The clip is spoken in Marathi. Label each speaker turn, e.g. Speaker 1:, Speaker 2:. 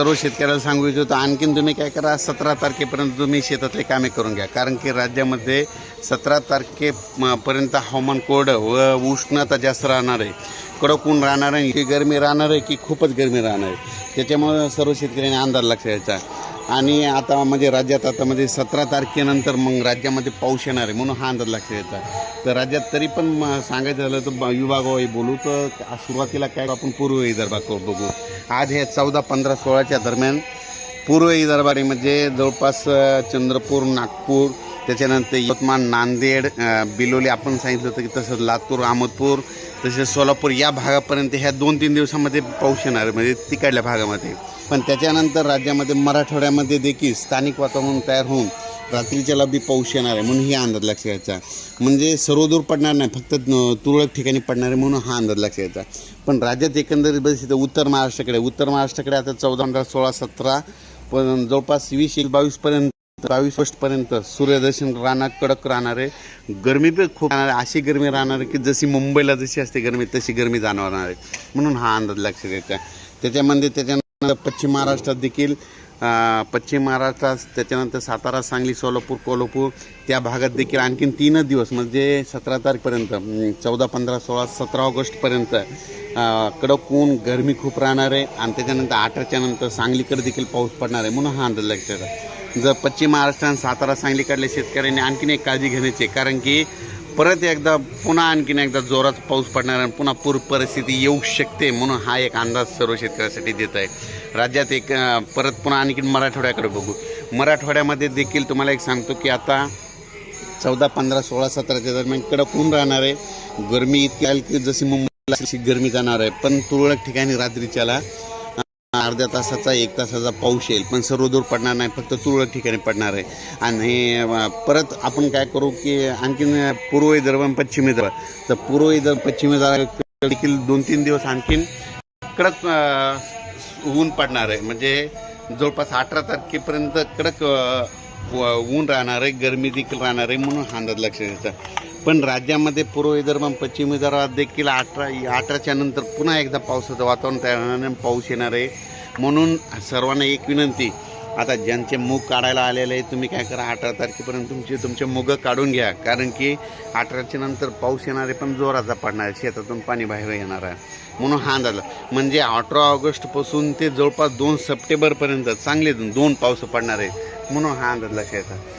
Speaker 1: सर्व शेतकऱ्याला सांगू इच्छितो आणखीन तुम्ही काय करा सतरा तारखेपर्यंत तुम्ही शेतातले कामे करून घ्या. कारण की राज्यामध्ये सतरा तारखेपर्यंत हवामान कोरडं व उष्णता जास्त राहणार आहे. कडक ऊन राहणार आहे की गरमी राहणार आहे की खूपच गरमी राहणार आहे. त्याच्यामुळं सर्व शेतकऱ्यांनी अंदाज लक्ष द्यायचा आणि आता म्हणजे राज्यात आता म्हणजे सतरा तारखेनंतर मग राज्यामध्ये पाऊस येणार आहे म्हणून हा अंदाज लक्ष येतात तर राज्यात तरी पण म- सांगायचं झालं तर ब- बोलू तर सुरुवातीला काय आपण पूर्व विदर्भाकडे बघू. आज हे चौदा पंधरा सोळाच्या दरम्यान पूर्व विदर्भामध्ये म्हणजे जवळपास चंद्रपूर नागपूर त्याच्यानंतर यवतमाळ नांदेड बिलोली आपण सांगितलं होतं की तसंच लातूर अहमदपूर तसेच सोलापूर या भागापर्यंत ह्या दोन तीन दिवसामध्ये पाऊस येणार आहे, म्हणजे तिकडल्या भागामध्ये. पण त्याच्यानंतर राज्यामध्ये मराठवाड्यामध्ये देखील स्थानिक वातावरण तयार होऊन रात्रीच्याला बी पाऊस येणार आहे म्हणून ही अंदाज लक्ष घ्यायचा. म्हणजे सर्वदूर पडणार नाही फक्त तुरळक ठिकाणी पडणार आहे म्हणून हा अंदाज लक्ष घ्यायचा. पण राज्यात एकंदरीत बघितलं उत्तर महाराष्ट्राकडे उत्तर महाराष्ट्राकडे आता चौदा पंधरा सोळा सतरा पण जवळपास वीस एक बावीसपर्यंत बावीस पर्यंत सूर्यदर्शन राहणार कडक राहणार. आहे गरमी पण खूप राहणार आहे अशी गरमी राहणार आहे की जशी मुंबईला जशी असते गरमी तशी गरमी जाणवणार आहे. म्हणून हा अंदाज लक्ष द्यायचा त्याच्यामध्ये त्याच्यानंतर पश्चिम महाराष्ट्रात देखील पश्चिम महाराष्ट्रात त्याच्यानंतर सातारा सांगली सोलापूर कोल्हापूर त्या भागात देखील आणखीन तीनच दिवस म्हणजे सतरा तारखेपर्यंत चौदा पंधरा सोळा सतरा ऑगस्टपर्यंत कडक ऊन गरमी खूप राहणार आहे. आणि त्याच्यानंतर अठराच्यानंतर सांगलीकडे देखील पाऊस पडणार आहे. म्हणून हा अंदाज लक्षात आहे. जर पश्चिम महाराष्ट्र आणि सातारा सांगलीकडल्या शेतकऱ्यांनी आणखीन एक काळजी घेण्याची आहे. कारण की परत एकदा पुन्हा आणखीन एकदा जोरात पाऊस पडणार आणि पुन्हा पूर परिस्थिती येऊ शकते म्हणून हा एक अंदाज सर्व शेतकऱ्यासाठी देत आहे. राज्यात एक परत पुन्हा आणखीन मराठवाड्याकडे बघू. मराठवाड्यामध्ये देखील तुम्हाला एक सांगतो की आता चौदा पंधरा सोळा सतराच्या दरम्यान कडक ऊन राहणार आहे. गरमी इतकी आली की जशी मुंबईला अशी गरमी जाणार आहे. पण तुरळक ठिकाणी रात्रीच्याला अर्ध्या तासाचा एक तासाचा पाऊस येईल पण सर्वदूर पडणार नाही फक्त तुरळक ठिकाणी पडणार आहे. आणि परत आपण काय करू की आणखीन पूर्व विदर्भ आणि पश्चिम विदर्भ. तर पूर्व विदर्भ पश्चिम विदर्भ देखील दोन तीन दिवस आणखीन कडक ऊन पडणार आहे. म्हणजे जवळपास अठरा तारखेपर्यंत कडक ऊन राहणार आहे गरमी देखील राहणार आहे म्हणून हा अंदाज लक्ष द्यायचा पण राज्यामध्ये पूर्व विदर्भ पश्चिम विदर्भात देखील अठरा अठराच्या नंतर पुन्हा एकदा पावसाचं वातावरण तयार होणार पाऊस येणार आहे. म्हणून सर्वांना एक विनंती आता ज्यांचे मूग काढायला आलेले आहे तुम्ही काय करा अठरा तारखेपर्यंत तुमचे तुमचे मुगं काढून घ्या. कारण की अठराच्या नंतर पाऊस येणार आहे पण जोराचा पडणार आहे. शेतातून पाणी बाहेर येणार आहे. म्हणून हा अंदाज. म्हणजे अठरा ऑगस्टपासून ते जवळपास दोन सप्टेंबरपर्यंत चांगले दोन पाऊस पडणार आहे म्हणून हा अंदाज लक्षात येतात